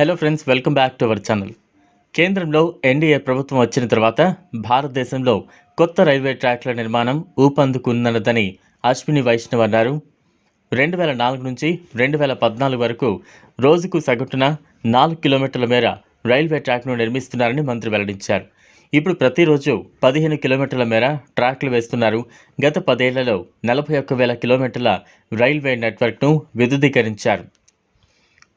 Hello friends welcome back to our channel కేంద్రంలో NDA ప్రభుత్వం వచ్చిన తర్వాత భారతదేశంలో కొత్త రైల్వే ట్రాక్ల నిర్మాణం ఊపందుకున్నదని అశ్విని వైష్ణవ్ అన్నారు. రెండు వేల నాలుగు నుంచి రెండు వేల పద్నాలుగు వరకు రోజుకు సగటున నాలుగు కిలోమీటర్ల మేర రైల్వే ట్రాక్ను నిర్మిస్తున్నారని మంత్రి వెల్లడించారు. ఇప్పుడు ప్రతిరోజు పదిహేను కిలోమీటర్ల మేర ట్రాక్లు వేస్తున్నారు. గత పదేళ్ళలో నలభై ఒక్క వేల కిలోమీటర్ల రైల్వే నెట్వర్క్ను విద్యుదీకరించారు.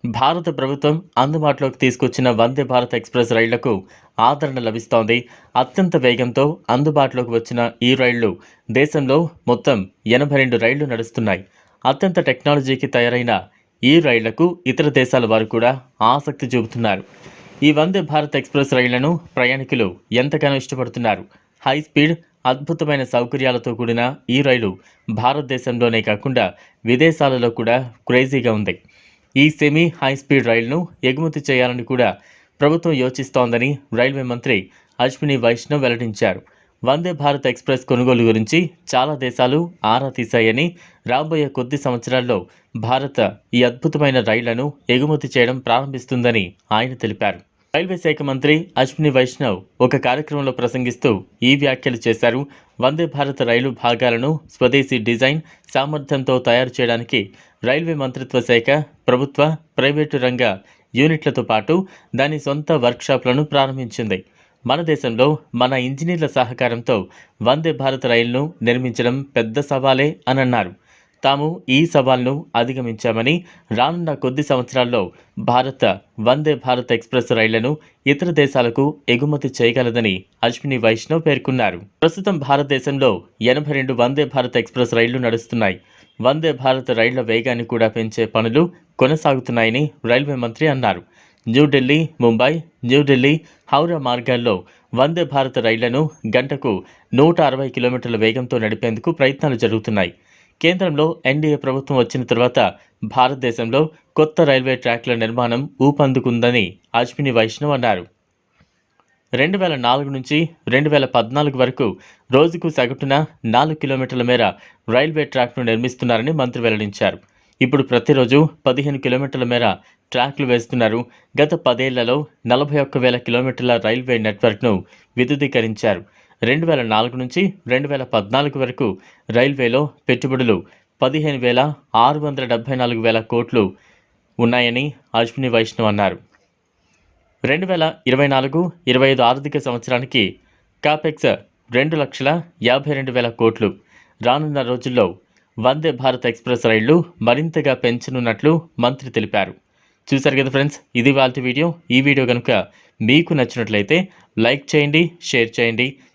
భారత ప్రభుత్వం అందుబాటులోకి తీసుకొచ్చిన వందే భారత్ ఎక్స్ప్రెస్ రైళ్ళకు ఆదరణ లభిస్తోంది. అత్యంత వేగంతో అందుబాటులోకి వచ్చిన ఈ రైళ్ళు దేశంలో మొత్తం ఎనభై రెండు రైళ్ళు నడుస్తున్నాయి. అత్యంత టెక్నాలజీకి తయారైన ఈ రైళ్ళకు ఇతర దేశాల వారు కూడా ఆసక్తి చూపుతున్నారు. ఈ వందే భారత్ ఎక్స్ప్రెస్ రైళ్ళను ప్రయాణికులు ఎంతగానో ఇష్టపడుతున్నారు. హై స్పీడ్ అద్భుతమైన సౌకర్యాలతో కూడిన ఈ రైలు భారతదేశంలోనే కాకుండా విదేశాలలో కూడా క్రేజీగా ఉంది. ఈ సెమీ హై స్పీడ్ రైలును ఎగుమతి చేయాలని కూడా ప్రభుత్వం యోచిస్తోందని రైల్వే మంత్రి అశ్విని వైష్ణవ్ వెల్లడించారు. వందే భారత్ ఎక్స్ప్రెస్ కొనుగోలు గురించి చాలా దేశాలు ఆరా తీశాయని రాబోయే కొద్ది సంవత్సరాల్లో భారత్ ఈ అద్భుతమైన రైళ్ళను ఎగుమతి చేయడం ప్రారంభిస్తుందని ఆయన తెలిపారు. రైల్వే శాఖ మంత్రి అశ్విని వైష్ణవ్ ఒక కార్యక్రమంలో ప్రసంగిస్తూ ఈ వ్యాఖ్యలు చేశారు. వందే భారత్ రైలు భాగాలను స్వదేశీ డిజైన్ సామర్థ్యంతో తయారు చేయడానికి రైల్వే మంత్రిత్వ శాఖ ప్రభుత్వ ప్రైవేటు రంగ యూనిట్లతో పాటు దాని సొంత వర్క్షాప్లను ప్రారంభించింది. మన దేశంలో మన ఇంజనీర్ల సహకారంతో వందే భారత్ రైలును నిర్మించడం పెద్ద సవాలే అని అన్నారు తాము ఈ సవాల్ను అధిగమించామని రానున్న కొద్ది సంవత్సరాల్లో భారత వందే భారత్ ఎక్స్ప్రెస్ రైళ్ళను ఇతర దేశాలకు ఎగుమతి చేయగలదని అశ్విని వైష్ణవ్ పేర్కొన్నారు. ప్రస్తుతం భారతదేశంలో ఎనభై రెండు వందే భారత్ ఎక్స్ప్రెస్ రైళ్ళు నడుస్తున్నాయి. వందే భారత్ రైళ్ళ వేగాన్ని కూడా పెంచే పనులు కొనసాగుతున్నాయని రైల్వే మంత్రి అన్నారు. న్యూఢిల్లీ ముంబై న్యూఢిల్లీ హౌరా మార్గాల్లో వందే భారత్ రైళ్ళను గంటకు నూట అరవై కిలోమీటర్ల వేగంతో నడిపేందుకు ప్రయత్నాలు జరుగుతున్నాయి. కేంద్రంలో ఎన్డీఏ ప్రభుత్వం వచ్చిన తర్వాత భారతదేశంలో కొత్త రైల్వే ట్రాక్ల నిర్మాణం ఊపందుకుందని అశ్విని వైష్ణవ్ అన్నారు. రెండు వేల నాలుగు నుంచి రెండు వేల పద్నాలుగు వరకు రోజుకు సగటున నాలుగు కిలోమీటర్ల మేర రైల్వే ట్రాక్ను నిర్మిస్తున్నారని మంత్రి వెల్లడించారు. ఇప్పుడు ప్రతిరోజు పదిహేను కిలోమీటర్ల మేర ట్రాక్లు వేస్తున్నారు. గత పదేళ్ళలో నలభై ఒక్క వేల కిలోమీటర్ల రైల్వే నెట్వర్క్ను విద్యుదీకరించారు. రెండు వేల నాలుగు నుంచి రెండు వేల పద్నాలుగు వరకు రైల్వేలో పెట్టుబడులు పదిహేను వేల ఆరు వందల డెబ్బై నాలుగు వేల కోట్లు ఉన్నాయని అశ్విని వైష్ణవ్ అన్నారు. రెండు వేల ఇరవై నాలుగు ఇరవై ఐదు ఆర్థిక సంవత్సరానికి కాపెక్స్ రెండు లక్షల యాభై రెండు వేల కోట్లు. రానున్న రోజుల్లో వందే భారత్ ఎక్స్ప్రెస్ రైళ్ళు మరింతగా పెంచనున్నట్లు మంత్రి తెలిపారు. చూశారు కదా ఫ్రెండ్స్ ఇది వాళ్ళ వీడియో. ఈ వీడియో కనుక మీకు నచ్చినట్లయితే లైక్ చేయండి షేర్ చేయండి.